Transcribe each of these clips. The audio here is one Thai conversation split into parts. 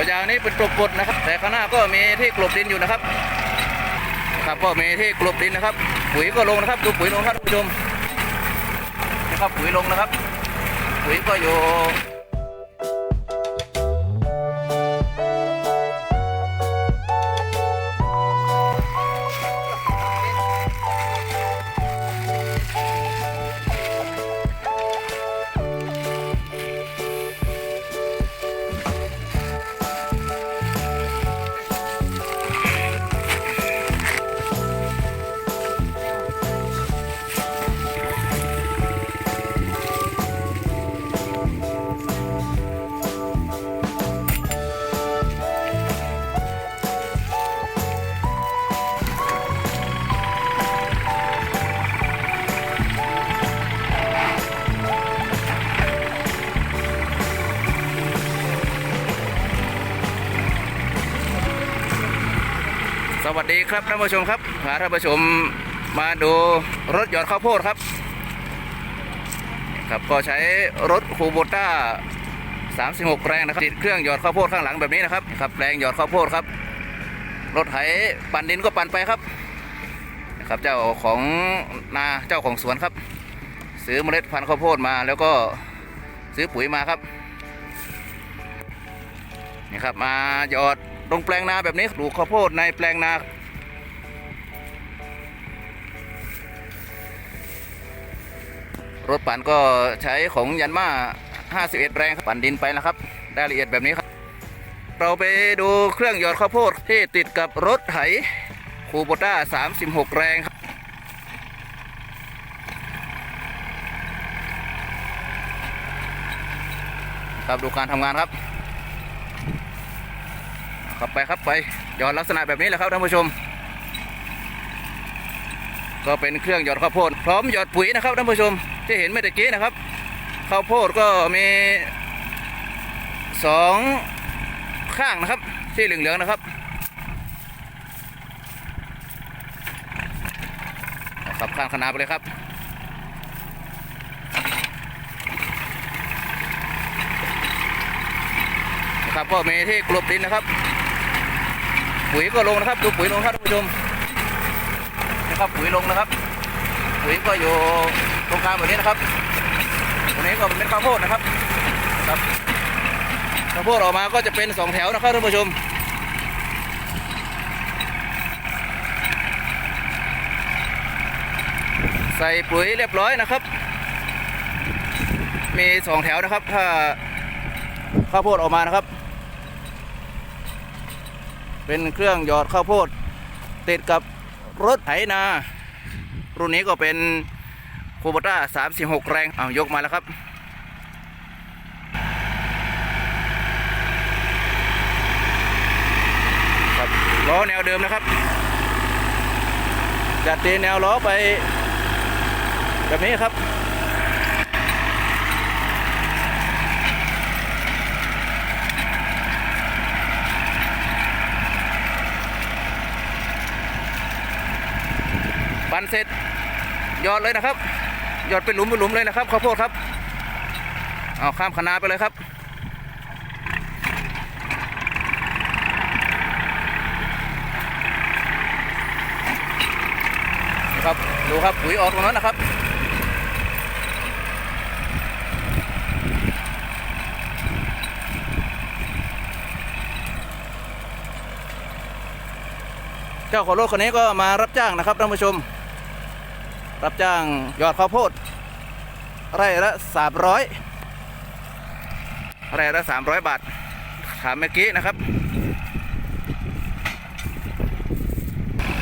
ตัวยางนี้เป็นกลบกดนะครับ แต่ข้างหน้าก็มีที่กลบดินอยู่นะครับครับก็มีที่กลบดินนะครับ ปุ๋ยก็ลงนะครับ ดูปุ๋ยลงครับท่านผู้ชมนะครับปุ๋ยลงนะครับ ปุ๋ยก็อยู่ วัสดีครับท่านผู้ชมครับพาท่านผู้ชมมาดูรถหยอดข้าวโพดครับ ครับก็ใช้รถคูโบต้า 36 แรงนะครับติดเครื่องหยอดข้าวโพดข้างหลังแบบนี้นะครับครับแรงหยอดข้าวโพดครับ รถไถปั่นดินก็ปั่นไปครับนะครับเจ้าของนาเจ้าของสวนครับ ซื้อเมล็ดพันธุ์ข้าวโพดมา แล้วก็ซื้อปุ๋ยมาครับนี่ครับมาหยอด ลงแปลงนาแบบนี้ปลูกข้าวโพดในแปลงนา รถปั่นก็ใช้ของยันมา51 แรงขับปั่นดินไปนะครับรายละเอียดแบบนี้ครับ เราไปดูเครื่องหยอดข้าวโพดที่ติดกับรถไถคูโบต้า 36 แรงครับครับดูการทำงานครับ ครับไปครับไปหยอดลักษณะแบบนี้แหละครับท่านผู้ชม ก็เป็นเครื่องหยอดข้าวโพดพร้อมหยอดปุ๋ยนะครับท่านผู้ชมที่เห็นเมื่อกี้นะครับข้าวโพดก็มีสองข้างนะครับที่เหลืองๆนะครับครับข้างขนาดไปเลยครับนะครับก็มีที่กลบดินนะครับ ปุ๋ยก็ลงนะครับ ดูปุ๋ยลงครับท่านผู้ชมนะครับปุ๋ยลงนะครับ ปุ๋ยก็อยู่ตรงกลางแบบนี้นะครับตรงนี้ก็เป็นข้าวโพดนะครับครับข้าวโพดออกมาก็จะเป็นสองแถวนะครับท่านผู้ชมใส่ปุ๋ยเรียบร้อยนะครับ มีสองแถวนะครับ ถ้าข้าวโพดออกมานะครับ เป็นเครื่องหยอดข้าวโพด ติดกับรถไถนา รุ่นนี้ก็เป็นคูบต้า36แรงเอายกมาแล้วครับครับล้อแนวเดิมนะครับ จัดตีแนวล้อไป แบบนี้ครับ ปั่นเสร็จหยอดเลยนะครับหยอดเป็นหลุมเป็นหลุมเลยนะครับข้าวโพดครับเอาข้ามคณาไปเลยครับนะครับดูครับปุ๋ยออกตรงนั้นนะครับเจ้าของรถคันนี้ก็มารับจ้างนะครับท่านผู้ชม รับจ้างยอดข้าวโพด ไร่ละสามร้อยไร่ละสามร้อยบาท ถามเมื่อกี้นะครับ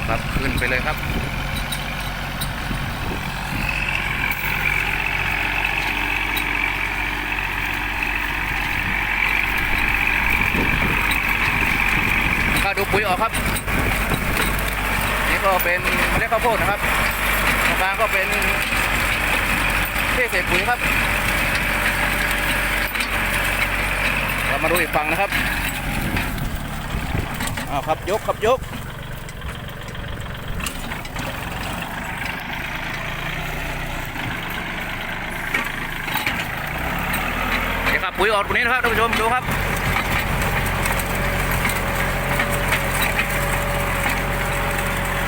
ครับขึ้นไปเลยครับข้าดูปุ๋ยออกครับ นี่ก็เป็นเมล็ดข้าวโพดนะครับ กลางก็เป็นเทเศษปุ๋ยครับ เรามาดูอีกฝั่งนะครับอ้าวครับยกครับยกเดี๋ยวขับปุ๋ยออกตรงนี้นะครับท่านผู้ชมดูครับ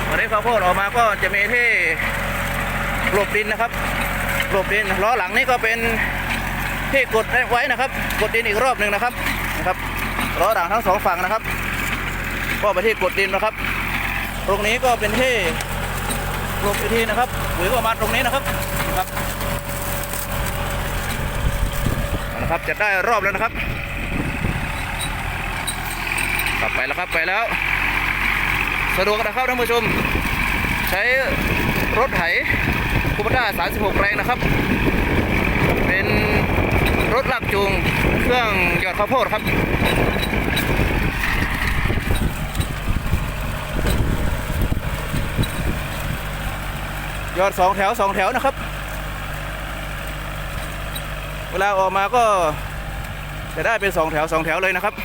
วันนี้ข้าวโพดออกมาก็จะมีที่ กลบดินนะครับกลบดินล้อหลังนี้ก็เป็นที่กดไว้นะครับ กดดินอีกรอบหนึ่งนะครับนะครับล้อหลังทั้งสองฝั่งนะครับ ก็ไปที่กดดินนะครับ ตรงนี้ก็เป็นที่กลบอีกทีนะครับปุ๋ยก็มาตรงนี้นะครับนะครับเอาละครับจะได้รอบแล้วนะครับกลับไปแล้วครับไปแล้ว สะดวกนะครับท่านผู้ชม ใช้รถไถ คูปต้า36 แรงนะครับ เป็นรถลากจูงเครื่องหยอดข้าวโพดครับยอดสองแถวสองแถวนะครับ เวลาออกมาก็จะได้เป็นสองแถวสองแถวเลยนะครับ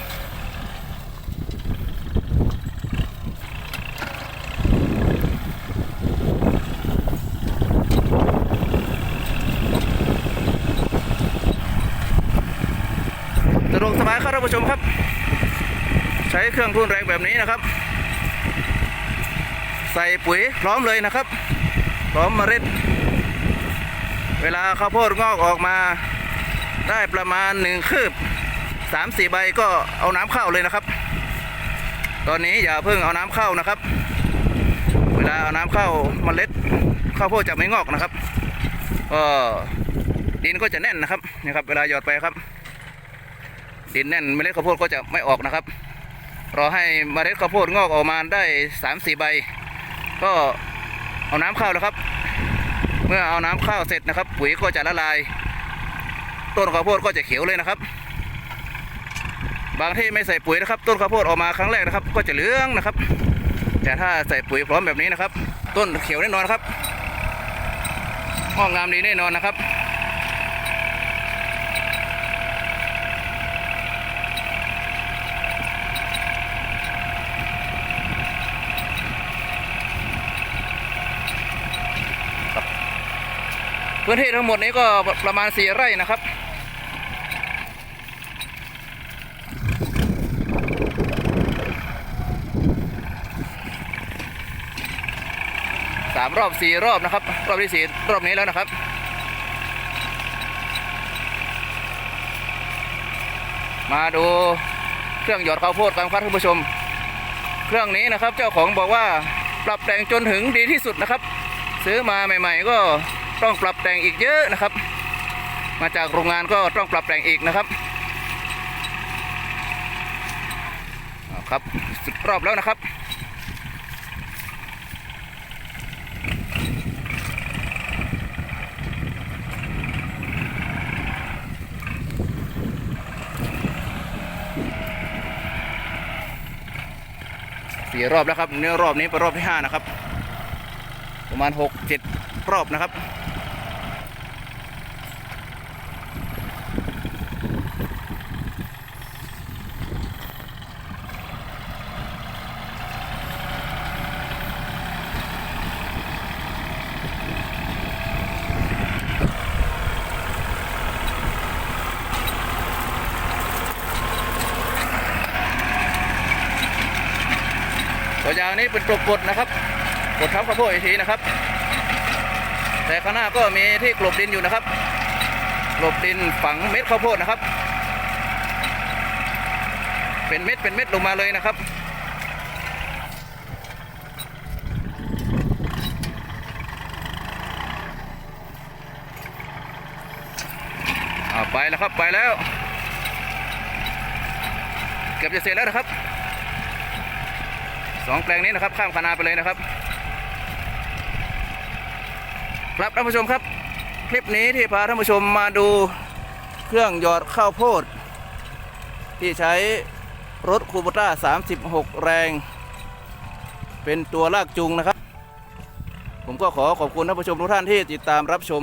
สะดวกสบายครับท่าน ผู้ชมครับ ใช้เครื่องทุ่นแรงแบบนี้นะครับ ใส่ปุ๋ยพร้อมเลยนะครับ พร้อมเมล็ด เวลาข้าวโพดงอกออกมา ได้ประมาณหนึ่งคืบสามสี่ใบก็เอาน้ำเข้าเลยนะครับ ตอนนี้อย่าเพิ่งเอาน้ำเข้านะครับ เวลาเอาน้ำเข้าเมล็ดข้าวโพดจะไม่งอกนะครับก็ดินก็จะแน่นนะครับนี่ครับ เวลาหยอดไปครับ ดินแน่นเมล็ดข้าวโพดก็จะไม่ออกนะครับรอให้เมล็ดข้าวโพดงอกออกมาได้สามสี่ใบ ก็เอาน้ำเข้าแล้วครับ เมื่อเอาน้ำเข้าเสร็จนะครับ ปุ๋ยก็จะละลาย ต้นข้าวโพดก็จะเขียวเลยนะครับ บางที่ไม่ใส่ปุ๋ยนะครับ ต้นข้าวโพดออกมาครั้งแรกนะครับ ก็จะเหลืองนะครับ แต่ถ้าใส่ปุ๋ยพร้อมแบบนี้นะครับ ต้นเขียวแน่นอนครับห้องงามดีแน่นอนนะครับ พื้นที่ทั้งหมดนี้ก็ประมาณสี่ไร่นะครับสามรอบสี่รอบนะครับ รอบที่สี่รอบนี้แล้วนะครับมาดูเครื่องหยอดข้าวโพดกันครับท่านผู้ชม เครื่องนี้นะครับ เจ้าของบอกว่าปรับแต่งจนถึงดีที่สุดนะครับ ซื้อมาใหม่ ๆ ก็ ต้องปรับแต่งอีกเยอะนะครับ มาจากโรงงานก็ต้องปรับแต่งอีกนะครับครับสุดรอบแล้วนะครับสี่รอบแล้วครับเนื้อรอบนี้เป็นรอบที่ห้านะครับ ประมาณหกเจ็ดรอบนะครับางนี้เป็นกลบกดนะครับกดทับข้าวโพดอีกทีนะครับ แต่ข้างหน้าก็มีที่กลบดินอยู่นะครับกลบดินฝังเม็ดข้าวโพดนะครับ เป็นเม็ดเป็นเม็ดลงมาเลยนะครับไปแล้วครับไปแล้ว เกือบจะเสร็จแล้วนะครับ สองแปลงนี้นะครับ ข้ามคนาไปเลยนะครับ ครับท่านผู้ชมครับ คลิปนี้ที่พาท่านผู้ชมมาดูเครื่องหยอดข้าวโพด ที่ใช้รถคูโบต้า 36 แรง เป็นตัวลากจูงนะครับ ผมก็ขอขอบคุณท่านผู้ชมทุกท่านที่ติดตามรับชม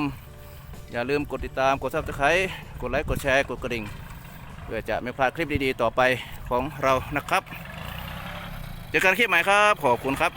อย่าลืมกดติดตามกดซับสไครต์กดไลค์กดแชร์กดกระดิ่ง เพื่อจะไม่พลาดคลิปดีๆ ต่อไปของเรานะครับ เจอกันคลิปใหม่ครับ ขอบคุณครับ